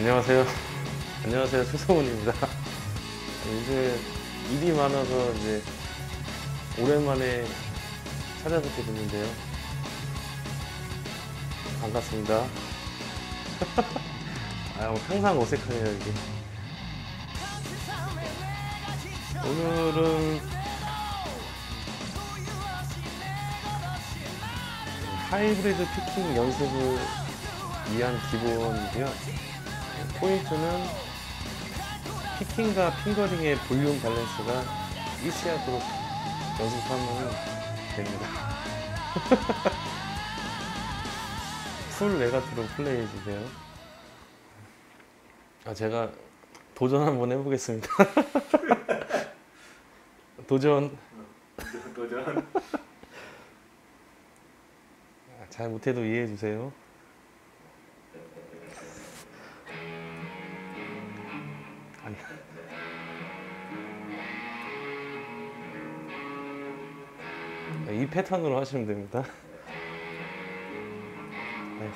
안녕하세요. 안녕하세요. 최성훈입니다. 요새 일이 많아서 이제 오랜만에 찾아뵙게 됐는데요. 반갑습니다. 아, 뭐 항상 어색하네요, 이게. 오늘은 하이브리드 피킹 연습을 위한 기본이고요. 포인트는 피킹과 핑거링의 볼륨 밸런스가 일치하도록 연습하면 됩니다. 풀 레가트로 플레이해 주세요. 아, 제가 도전 한번 해보겠습니다. 도전. 도전. 아, 잘 못해도 이해해 주세요. 이 패턴으로 하시면 됩니다. 네.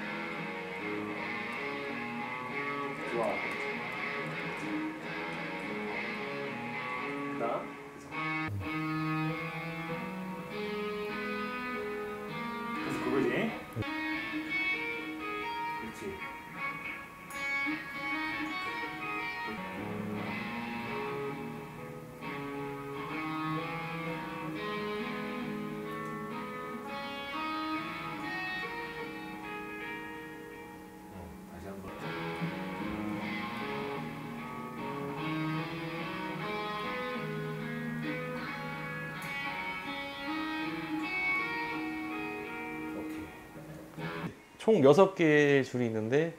총 6개의 줄이 있는데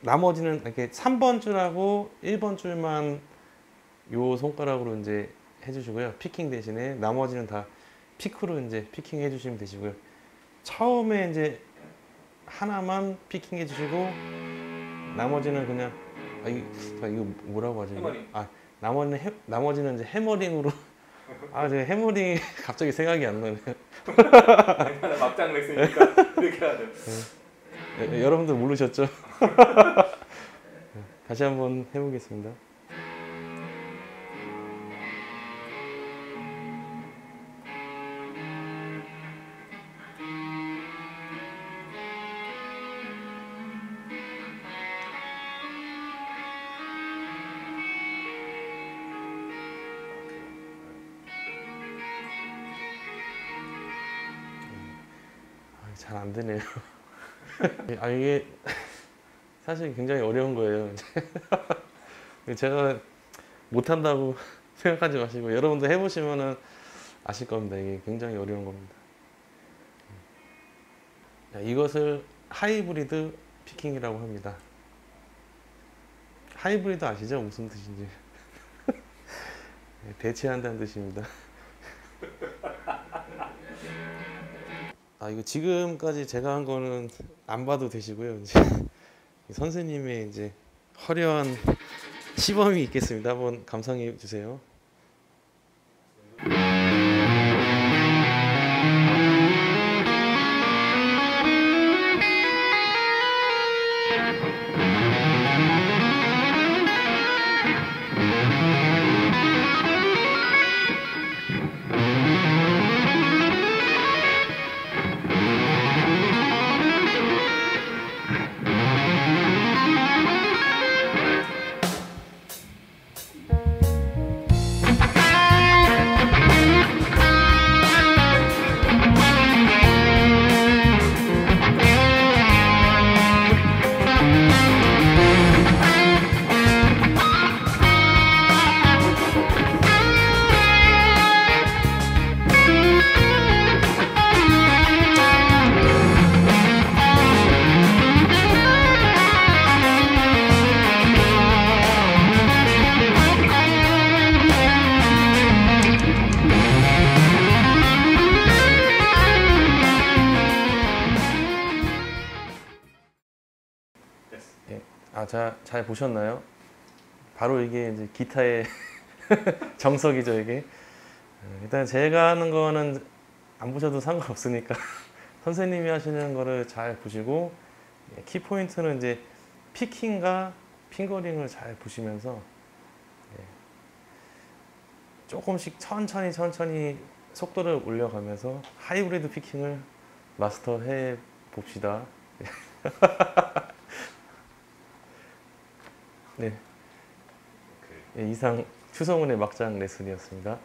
나머지는 이렇게 3번 줄하고 1번 줄만 요 손가락으로 이제 해주시고요. 피킹 대신에 나머지는 다 피크로 이제 피킹 해주시면 되시고요. 처음에 이제 하나만 피킹 해주시고 나머지는 그냥 아, 이, 아, 이거 뭐라고 하지? 이거? 해머링. 아 나머지는 해, 나머지는 이제 해머링으로 아 제가 해머링이 갑자기 생각이 안 나네요. 막장 레슨이니까 이렇게 해야 돼. 여- 예, 여러분들 모르셨죠? 다시 한번 해보겠습니다. 잘 안 되네요. 아 이게 사실 굉장히 어려운 거예요. 제가 못한다고 생각하지 마시고 여러분들 해보시면은 아실 겁니다. 이게 굉장히 어려운 겁니다. 자, 이것을 하이브리드 피킹이라고 합니다. 하이브리드 아시죠? 무슨 뜻인지. 네, 대체한다는 뜻입니다. 아 이거 지금까지 제가 한 거는 안 봐도 되시고요. 이제 선생님의 이제 화려한 시범이 있겠습니다. 한번 감상해 주세요. 아잘 보셨나요? 바로 이게 이제 기타의 정석이죠, 이게. 음, 일단 제가 하는 거는 안 보셔도 상관없으니까 선생님이 하시는 거를 잘 보시고 예, 키포인트는 이제 피킹과 핑거링을 잘 보시면서 예, 조금씩 천천히 천천히 속도를 올려가면서 하이브리드 피킹을 마스터해 봅시다. 네. 네. 예, 이상 추성훈의 막장 레슨이었습니다.